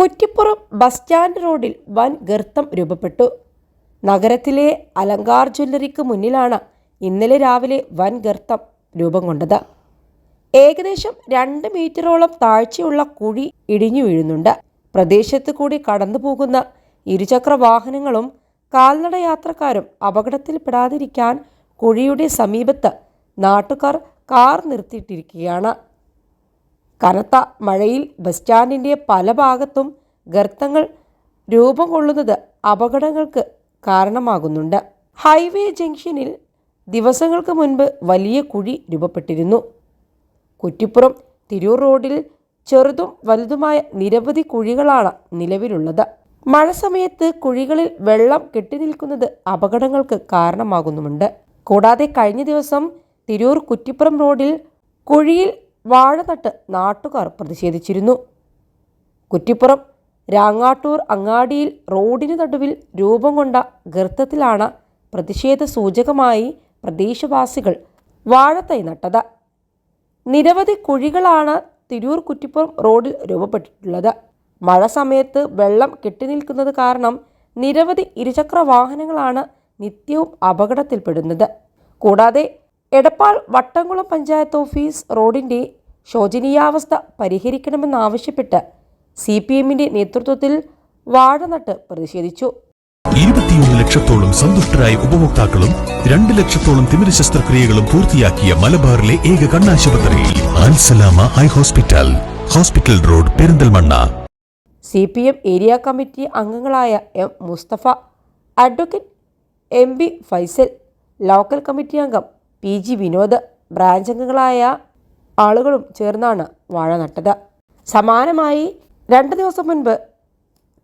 Kuttippuram bus stand റോഡിൽ വൻ ഗർത്തം രൂപപ്പെട്ടു. നഗരത്തിലെ അലങ്കാർ ജ്വല്ലറിക്ക് മുന്നിലാണ് ഇന്നലെ രാവിലെ വൻ ഗർത്തം രൂപം കൊണ്ടത്. ഏകദേശം രണ്ട് മീറ്ററോളം താഴ്ചയുള്ള കുഴി ഇടിഞ്ഞു വീഴുന്നുണ്ട്. പ്രദേശത്ത് കൂടി കടന്നു പോകുന്ന ഇരുചക്ര വാഹനങ്ങളും കാൽനട യാത്രക്കാരും അപകടത്തിൽപ്പെടാതിരിക്കാൻ കുഴിയുടെ സമീപത്ത് നാട്ടുകാർ കാർ നിർത്തിയിട്ടിരിക്കുകയാണ്. കനത്ത മഴയിൽ ബസ് സ്റ്റാൻഡിന്റെ പല ഭാഗത്തും ഗർത്തങ്ങൾ രൂപം കൊള്ളുന്നത് അപകടങ്ങൾക്ക് കാരണമാകുന്നുണ്ട്. ഹൈവേ ജംഗ്ഷനിൽ ദിവസങ്ങൾക്ക് മുൻപ് വലിയ കുഴി രൂപപ്പെട്ടിരുന്നു. കുറ്റിപ്പുറം തിരൂർ റോഡിൽ ചെറുതും വലുതുമായ നിരവധി കുഴികളാണ് നിലവിലുള്ളത്. മഴ സമയത്ത് കുഴികളിൽ വെള്ളം കെട്ടിനിൽക്കുന്നത് അപകടങ്ങൾക്ക് കാരണമാകുന്നുമുണ്ട്. കൂടാതെ കഴിഞ്ഞ ദിവസം തിരൂർ കുറ്റിപ്പുറം റോഡിൽ കുഴിയിൽ വാഴ നട്ട് നാട്ടുകാർ പ്രതിഷേധിച്ചിരുന്നു. കുറ്റിപ്പുറം രാങ്ങാട്ടൂർ അങ്ങാടിയിൽ റോഡിന് നടുവിൽ രൂപം കൊണ്ട ഗർത്തത്തിലാണ് പ്രതിഷേധ സൂചകമായി പ്രദേശവാസികൾ വാഴത്തൈ നട്ടത്. നിരവധി കുഴികളാണ് തിരൂർ കുറ്റിപ്പുറം റോഡിൽ രൂപപ്പെട്ടിട്ടുള്ളത്. മഴ സമയത്ത് വെള്ളം കെട്ടിനിൽക്കുന്നത് കാരണം നിരവധി ഇരുചക്ര വാഹനങ്ങളാണ് നിത്യവും അപകടത്തിൽപ്പെടുന്നത്. കൂടാതെ എടപ്പാൾ വട്ടംകുളം പഞ്ചായത്ത് ഓഫീസ് റോഡിന്റെ ശോചനീയാവസ്ഥ പരിഹരിക്കണമെന്നാവശ്യപ്പെട്ട് സി പി എമ്മിന്റെ നേതൃത്വത്തിൽ വാഴനട്ട് പ്രതിഷേധിച്ചു. ഇരുപത്തിയൊന്ന് ലക്ഷത്തോളം സന്തുഷ്ടരായ ഉപഭോക്താക്കളും രണ്ട് ലക്ഷത്തോളം തിമിര ശസ്ത്രക്രിയകളും പൂർത്തിയാക്കിയ മലബാറിലെ ഏക കണ്ണാശുപത്രി Al Salama eye hospital hospital road Perinthalmanna. C P M area committee അംഗങ്ങളായ M Musthafa advocate M B Faisal local committee അംഗം പി ജി വിനോദ് ബ്രാഞ്ച് അംഗങ്ങളായ ആളുകളും ചേർന്നാണ് വാഴ നട്ടത്. സമാനമായി രണ്ട് ദിവസം മുൻപ്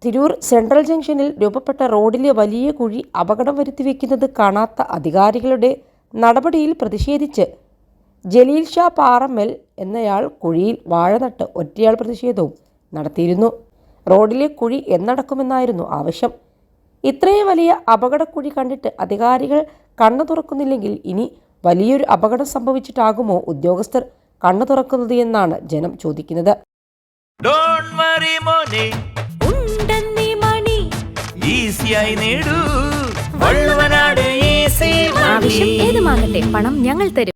തിരൂർ സെൻട്രൽ ജംഗ്ഷനിൽ രൂപപ്പെട്ട റോഡിലെ വലിയ കുഴി അപകടം വരുത്തിവെക്കുന്നത് കാണാത്ത അധികാരികളുടെ നടപടിയിൽ പ്രതിഷേധിച്ച് ജലീൽ ഷാ പാറമ്മൽ എന്നയാൾ കുഴിയിൽ വാഴ നട്ട് ഒറ്റയാൾ പ്രതിഷേധവും നടത്തിയിരുന്നു. റോഡിലെ കുഴി എന്നടക്കുമെന്നായിരുന്നു ആവശ്യം. ഇത്രയും വലിയ അപകടക്കുഴി കണ്ടിട്ട് അധികാരികൾ കണ്ണു തുറക്കുന്നില്ലെങ്കിൽ ഇനി വലിയൊരു അപകടം സംഭവിച്ചിട്ടാകുമോ ഉദ്യോഗസ്ഥർ കണ്ണു തുറക്കുന്നത് എന്നാണ് ജനം ചോദിക്കുന്നത്. ഡോണ്ട് വറി മോനെ. ഉണ്ടെന്നീ മണി. ഈസിയായി നേടൂ. വള്ളുവനാട് ഈസി ആവശ്യം ഏതുമാകട്ടെ പണം ഞങ്ങൾ തരും.